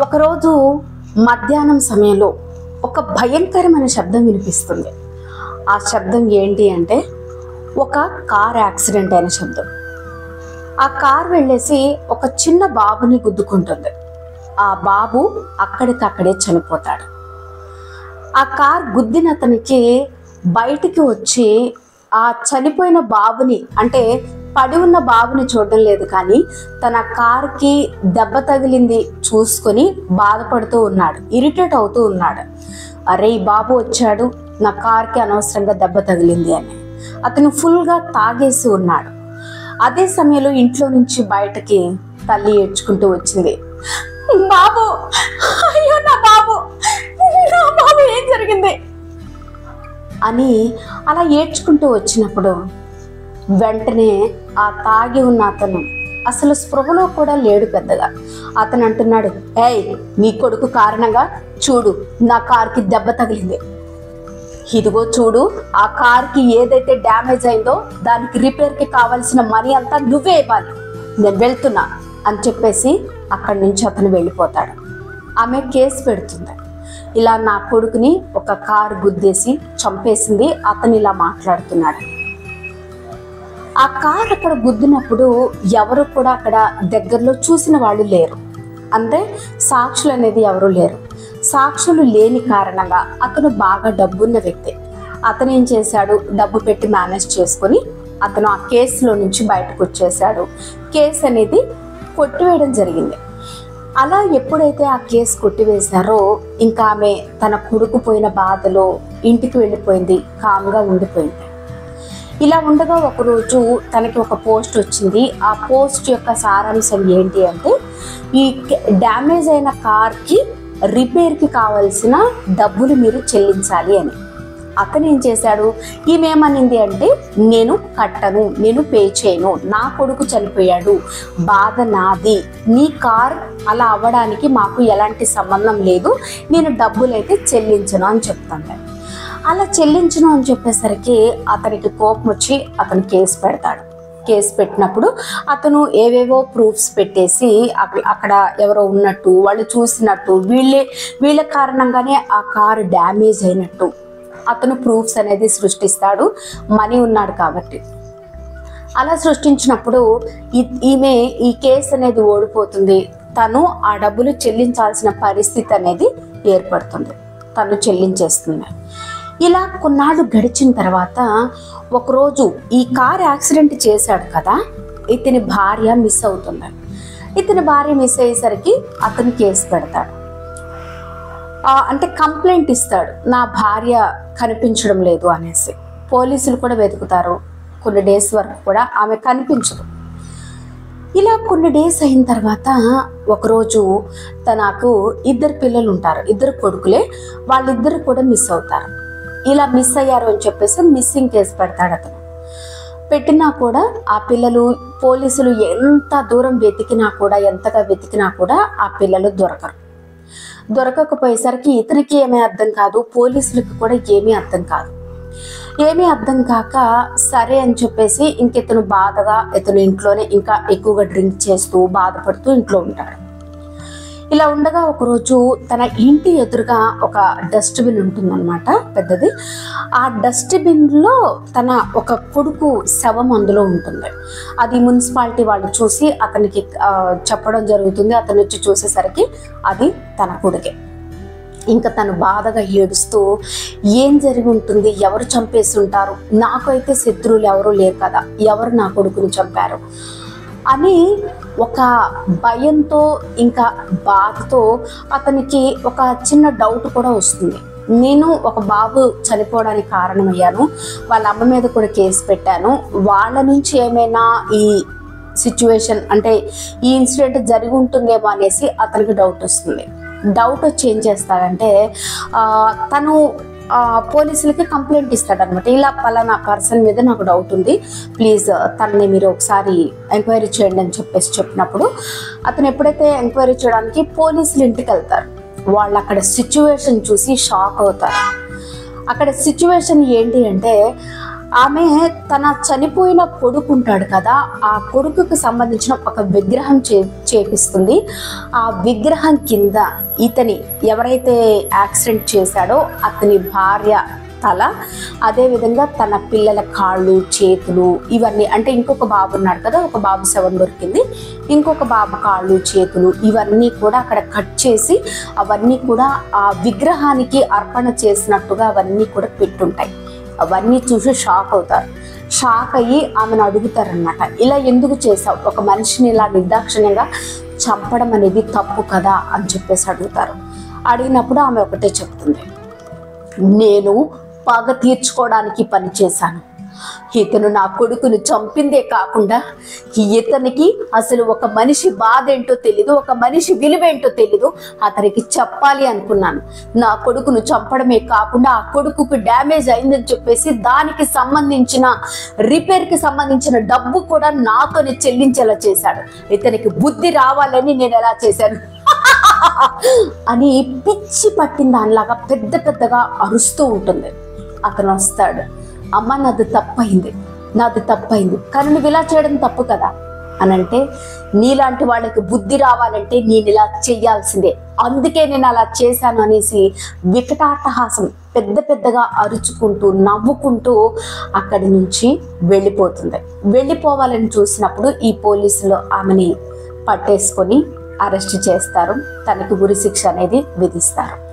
ఒకరోజు మధ్యాహ్నం సమయంలో ఒక భయంకరమైన శబ్దం వినిపిస్తుంది. ఆ శబ్దం ఏంటి అంటే ఒక కార్ యాక్సిడెంట్ అయిన శబ్దం. ఆ కార్ వెళ్ళేసి ఒక చిన్న బాబుని గుద్దుకుంటుంది. ఆ బాబు అక్కడికక్కడే చనిపోతాడు. ఆ కార్ గుద్దిన అతనికి బయటికి వచ్చి ఆ చనిపోయిన బాబుని అంటే పడి ఉన్న బాబుని చూడడం లేదు కానీ తన కార్కి దెబ్బ తగిలింది చూసుకొని బాధపడుతూ ఉన్నాడు ఇరిటేట్ అవుతూ ఉన్నాడు. అరే ఈ బాబు వచ్చాడు నా కార్కి అనవసరంగా దెబ్బ తగిలింది అని. అతను ఫుల్గా తాగేసి ఉన్నాడు. అదే సమయంలో ఇంట్లో నుంచి బయటకి తల్లి ఏడ్చుకుంటూ వచ్చింది. బాబు అయ్యో నా బాబు నా బాబు ఏం జరిగింది అని అలా ఏడ్చుకుంటూ వచ్చినప్పుడు వెంటనే ఆ తాగి ఉన్న అతను అసలు స్పృహలో కూడా లేడు పెద్దగా. అతను అంటున్నాడు ఏయ్ నీ కొడుకు కారణంగా చూడు నా కార్కి దెబ్బ తగిలింది. ఇదిగో చూడు ఆ కార్కి ఏదైతే డ్యామేజ్ అయిందో దానికి రిపేర్కి కావాల్సిన మనీ అంతా నువ్వే ఇవ్వాలి. నేను వెళ్తున్నా అని చెప్పేసి అక్కడి నుంచి అతను వెళ్ళిపోతాడు. ఆమె కేసు పెడుతుంది. ఇలా నా కొడుకుని ఒక కారు గుద్దేసి చంపేసింది. అతను ఇలా మాట్లాడుతున్నాడు. ఆ కార్ అక్కడ గుద్దినప్పుడు ఎవరు కూడా అక్కడ దగ్గరలో చూసిన వాళ్ళు లేరు. అంటే సాక్షులు అనేది ఎవరు లేరు. సాక్షులు లేని కారణంగా అతను బాగా డబ్బున్న వ్యక్తి. అతను ఏం చేశాడు? డబ్బు పెట్టి మేనేజ్ చేసుకొని అతను ఆ కేసులో నుంచి బయటకు వచ్చేసాడు కేసు అనేది కొట్టివేయడం జరిగింది. అలా ఎప్పుడైతే ఆ కేసు కొట్టివేశారో ఇంకా ఆమె తన కొడుకు పోయిన బాధలో ఇంటికి వెళ్ళిపోయింది కామ్గా ఉండిపోయింది. ఇలా ఉండగా ఒకరోజు తనకి ఒక పోస్ట్ వచ్చింది. ఆ పోస్ట్ యొక్క సారాంశం ఏంటి అంటే ఈ డ్యామేజ్ అయిన కార్కి రిపేర్కి కావాల్సిన డబ్బులు మీరు చెల్లించాలి అని. అతను ఏం చేశాడు? ఈమె ఏమనింది అంటే నేను కట్టను నేను పే చేయను నా కొడుకు చనిపోయాడు బాధ నాది నీ కార్ అలా అవ్వడానికి మాకు ఎలాంటి సంబంధం లేదు నేను డబ్బులైతే చెల్లించను అని చెప్తాను అలా చెల్లించను అని చెప్పేసరికి అతనికి కోపం వచ్చి అతను కేసు పెడతాడు. కేసు పెట్టినప్పుడు అతను ఏవేవో ప్రూఫ్స్ పెట్టేసి అక్కడ అక్కడ ఎవరో ఉన్నట్టు వాళ్ళు చూసినట్టు వీళ్ళే వీళ్ళ కారణంగానే ఆ కారు డ్యామేజ్ అయినట్టు అతను ప్రూఫ్స్ అనేది సృష్టిస్తాడు. మనీ ఉన్నాడు కాబట్టి. అలా సృష్టించినప్పుడు ఈమె ఈ కేసు అనేది ఓడిపోతుంది. తను ఆ డబ్బులు చెల్లించాల్సిన పరిస్థితి అనేది ఏర్పడుతుంది. తను చెల్లించేస్తుంది. ఇలా కొన్నాళ్ళు గడిచిన తర్వాత ఒకరోజు ఈ కార్ యాక్సిడెంట్ చేశాడు కదా ఇతని భార్య మిస్ అవుతుంది. ఇతని భార్య మిస్ అయ్యేసరికి అతను కేసు పెడతాడు. అంటే కంప్లైంట్ ఇస్తాడు. నా భార్య కనిపించడం లేదు అనేసి. పోలీసులు కూడా వెతుకుతారు. కొన్ని డేస్ వరకు కూడా ఆమె కనిపించదు. ఇలా కొన్ని డేస్ అయిన తర్వాత ఒకరోజు తనకు ఇద్దరు పిల్లలు ఉంటారు. ఇద్దరు కొడుకులే వాళ్ళిద్దరు కూడా మిస్ అవుతారు. ఇలా మిస్ అయ్యారు అని చెప్పేసి మిస్సింగ్ కేసు పెడతాడు అతను. పెట్టినా కూడా ఆ పిల్లలు పోలీసులు ఎంత దూరం వెతికినా కూడా ఎంతగా వెతికినా కూడా ఆ పిల్లలు దొరకరు. దొరకకపోయేసరికి ఇతనికి ఏమీ అర్థం కాదు పోలీసులకు కూడా ఏమీ అర్థం కాదు. ఏమీ అర్థం కాక సరే అని చెప్పేసి ఇంక ఇతను బాధగా ఇతను ఇంట్లోనే ఇంకా ఎక్కువగా డ్రింక్ చేస్తూ బాధపడుతూ ఇంట్లో ఉంటాడు. ఇలా ఉండగా ఒకరోజు తన ఇంటి ఎదురుగా ఒక డస్ట్బిన్ ఉంటుందన్నమాట పెద్దది. ఆ డస్ట్బిన్లో తన ఒక కొడుకు శవం అందులో ఉంటుంది. అది మున్సిపాలిటీ వాళ్ళు చూసి అతనికి చెప్పడం జరుగుతుంది. అతను వచ్చి చూసేసరికి అది తన కొడుకే. ఇంకా తను బాధగా ఏడుస్తూ ఏం జరిగి ఉంటుంది? ఎవరు చంపేసి ఉంటారు? నాకైతే శత్రువులు ఎవరు లేరు కదా. ఎవరు నా కొడుకుని చంపారు? అని ఒక భయంతో ఇంకా బాధతో అతనికి ఒక చిన్న డౌట్ కూడా వస్తుంది. నేను ఒక బాబు చనిపోవడానికి కారణమయ్యాను. వాళ్ళ అమ్మ మీద కూడా కేసు పెట్టాను. వాళ్ళ నుంచి ఏమైనా ఈ సిచ్యువేషన్ అంటే ఈ ఇన్సిడెంట్ జరిగి ఉంటుందేమో అనేసి అతనికి డౌట్ వస్తుంది. డౌట్ వచ్చి ఏం చేస్తాడంటే తను పోలీసులకి కంప్లైంట్ ఇస్తాడనమాట ఇలా పలానా పర్సన్ మీద నాకు డౌట్ ఉంది. ప్లీజ్ తనని మీరు ఒకసారి ఎంక్వైరీ చేయండి అని చెప్పేసి చెప్పినప్పుడు అతను ఎప్పుడైతే ఎంక్వైరీ చేయడానికి పోలీసులు ఇంటికి వెళ్తారు వాళ్ళు అక్కడ సిచ్యువేషన్ చూసి షాక్ అవుతారు. అక్కడ సిచ్యువేషన్ ఏంటి అంటే ఆమె తన చనిపోయిన కొడుకు ఉంటాడు కదా ఆ కొడుకుకు సంబంధించిన ఒక విగ్రహం చే చేపిస్తుంది. ఆ విగ్రహం కింద ఇతని ఎవరైతే యాక్సిడెంట్ చేశాడో అతని భార్య తల అదేవిధంగా తన పిల్లల కాళ్ళు చేతులు ఇవన్నీ అంటే ఇంకొక బాబు ఉన్నాడు కదా ఒక బాబు శవం దొరికింది. ఇంకొక బాబు కాళ్ళు చేతులు ఇవన్నీ కూడా అక్కడ కట్ చేసి అవన్నీ కూడా ఆ విగ్రహానికి అర్పణ చేసినట్టుగా అవన్నీ కూడా పెట్టుంటాయి. అవన్నీ చూసి షాక్ అవుతారు. షాక్ అయ్యి ఆమెను అడుగుతారనమాట ఇలా ఎందుకు చేసావు ఒక మనిషిని ఇలా నిర్దాక్షిణ్యంగా చంపడం అనేది తప్పు కదా? అని చెప్పేసి అడుగుతారు. అడిగినప్పుడు ఆమె ఒకటే చెప్తుంది. నేను పగ తీర్చుకోవడానికి పనిచేశాను ఇతను నా కొడుకును చంపిందే కాకుండా ఇతనికి అసలు ఒక మనిషి బాధ ఏంటో తెలీదు ఒక మనిషి విలువేంటో తెలీదు. అతనికి చెప్పాలి అనుకున్నాను. నా కొడుకును చంపడమే కాకుండా ఆ కొడుకుకు డ్యామేజ్ అయిందని చెప్పేసి దానికి సంబంధించిన రిపేర్కి సంబంధించిన డబ్బు కూడా నాతోనే చెల్లించేలా చేశాడు. ఇతనికి బుద్ధి రావాలని నేను ఎలా చేశాను? అని పిచ్చి పట్టిన దానిలాగా పెద్ద పెద్దగా అరుస్తూ ఉంటుంది. అతను వస్తాడు. అమ్మ నాది తప్పైంది. నాది తప్పైంది. కానీ నువ్వు ఇలా చేయడం తప్పు కదా? అని అంటే నీలాంటి వాళ్ళకి బుద్ధి రావాలంటే నేను ఇలా చెయ్యాల్సిందే అందుకే నేను అలా చేశాను అనేసి వికటాటహాసం పెద్ద పెద్దగా అరుచుకుంటూ నవ్వుకుంటూ అక్కడి నుంచి వెళ్ళిపోతుంది. వెళ్ళిపోవాలని చూసినప్పుడు ఈ పోలీసులు ఆమెని పట్టేసుకొని అరెస్ట్ చేస్తారు. తనకి ఉరిశిక్ష అనేది విధిస్తారు.